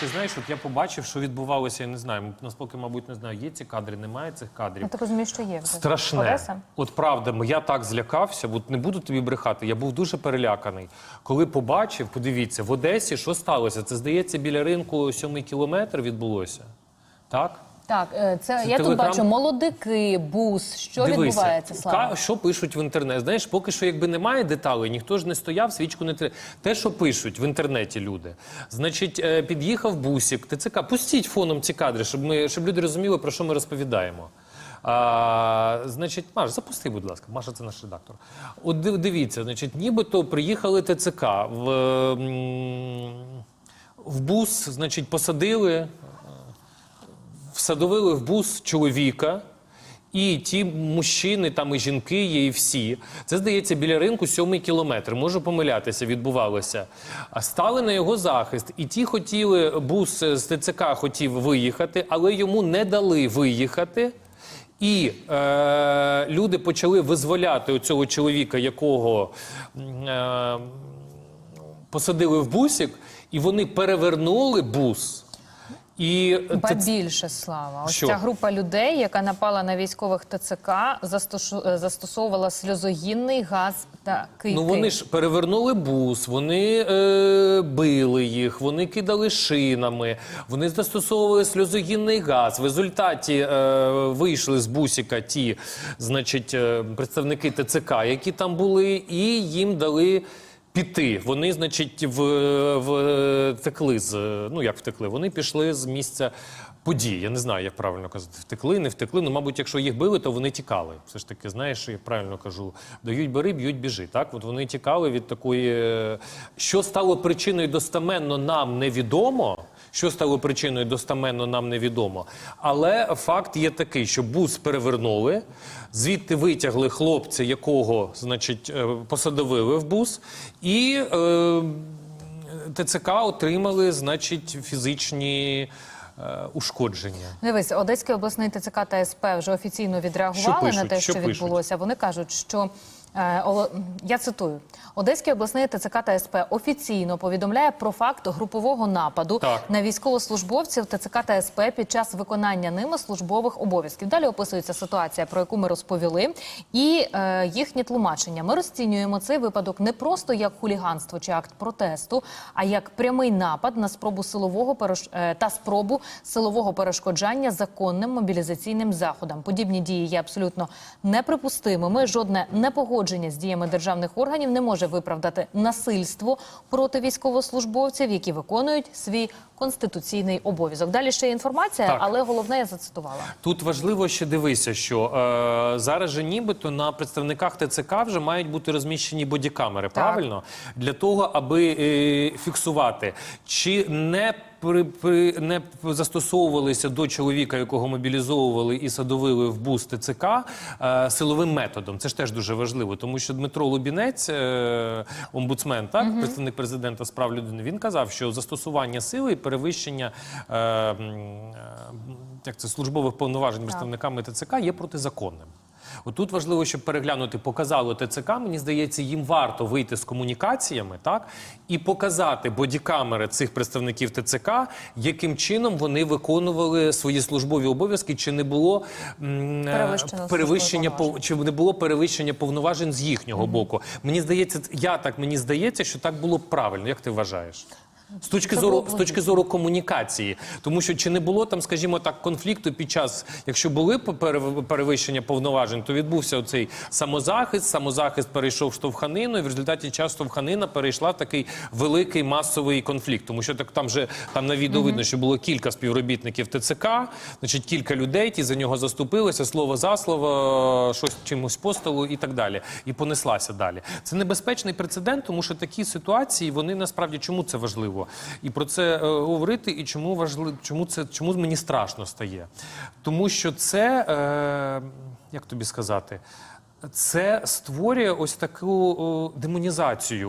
ти знаєш, от я побачив, що відбувалося, я не знаю. Наскільки, мабуть, не знаю, є ці кадри, немає цих кадрів. Ну, ти розумієш, що є вже. Страшне. Одеса? От правда, я так злякався, от не буду тобі брехати. Я був дуже переляканий. Коли побачив, подивіться, в Одесі що сталося? Це здається, біля ринку сьомий кілометр відбулося. Так? Так, е, це, Це я тут бачу молодики, бус. Що відбувається, Слава? ка- що пишуть в інтернеті? Знаєш, поки що якби немає деталей, ніхто ж не стояв, свічку не тримав. Те, що пишуть в інтернеті люди. Значить, е, під'їхав бусик, ТЦК. Пустіть фоном ці кадри, щоб ми щоб люди розуміли, про що ми розповідаємо. А, значить, Маша, запусти, будь ласка. Маша, це наш редактор. От дивіться, значить, нібито приїхали ТЦК в, в бус, значить, посадили всадовили в бус чоловіка. І ті мужчини, там і жінки є, і всі. Це здається біля ринку сьомий кілометр. Можу помилятися, відбувалося. А стали на його захист. І ті хотіли, бус з ТЦК хотів виїхати, але йому не дали виїхати. І е, люди почали визволяти оцього чоловіка, якого е, посадили в бусик, і вони перевернули бус. І Ба це- більше слава. Ось Що? ця група людей, яка напала на військових ТЦК, застошу- е, застосовувала сльозогінний газ та кийки. Ну вони ж перевернули бус, вони е, били їх, вони кидали шинами, вони застосовували сльозогінний газ. В результаті е, вийшли з бусіка ті, значить, е, представники ТЦК, які там були, і їм дали. Піти. Вони, значить, в, в, втекли з. Ну, як втекли? Вони пішли з місця подій. Я не знаю, як правильно казати. Втекли, не втекли. Ну, мабуть, якщо їх били, то вони тікали. Все ж таки, знаєш, я правильно кажу. Дають бери, б'ють, біжи. Так, от вони тікали від такої. е, Що стало причиною достаменно, нам невідомо. Що стало причиною достаменно, нам невідомо. Але факт є такий, що бус перевернули, звідти витягли хлопця, якого, значить, е, посадовили в бус, і е, ТЦК отримали, значить, фізичні е, ушкодження. Дивись, Одеський обласний ТЦК та СП вже офіційно відреагували Що пишуть? на те, Що що, пишуть? відбулося. Вони кажуть, що я цитую: Одеський обласний ТЦК та СП офіційно повідомляє про факт групового нападу Так. на військовослужбовців ТЦК та СП під час виконання ними службових обов'язків. Далі описується ситуація, про яку ми розповіли, і е, їхнє тлумачення. Ми розцінюємо цей випадок не просто як хуліганство чи акт протесту, а як прямий напад на спробу силового переш... е, та спробу силового перешкоджання законним мобілізаційним заходам. Подібні дії є абсолютно неприпустимими. Жодне непогодження з діями державних органів не може виправдати насильство проти військовослужбовців, які виконують свій конституційний обов'язок. Далі ще є інформація, Так. але головне я зацитувала. Тут важливо ще дивися, що е, зараз же нібито на представниках ТЦК вже мають бути розміщені бодікамери, правильно? Для того, аби е, фіксувати, чи не при, при, не застосовувалися до чоловіка, якого мобілізовували і садовили в бус ТЦК е, силовим методом. Це ж теж дуже важливо, тому що Дмитро Лубінець, е, омбудсмен, так представник президента з прав людини, він казав, що застосування сили і перевищення е, е, як це службових повноважень представниками ТЦК є протизаконним. Отут важливо, щоб переглянути, показало ТЦК. Мені здається, їм варто вийти з комунікаціями, так і показати бодікамери цих представників ТЦК, яким чином вони виконували свої службові обов'язки, чи не було м, е, перевищення чи не було перевищення повноважень з їхнього боку. Мені здається, я так мені здається, що так було б правильно. Як ти вважаєш? З точки зору з точки зору комунікації, тому що чи не було там, скажімо так, конфлікту під час, якщо були перевищення повноважень, то відбувся оцей самозахист. Самозахист перейшов в штовханину, і в результаті час штовханина перейшла в такий великий масовий конфлікт. Тому що так там же там на відео видно, що було кілька співробітників ТЦК, значить кілька людей, ті за нього заступилися, слово за слово, щось чимось постолу і так далі. І понеслася далі. Це небезпечний прецедент, тому що такі ситуації вони насправді чому це важливо і про це е, говорити, і чому важливо, чому це чому мені страшно стає? Тому що це е, як тобі сказати. Це створює ось таку демонізацію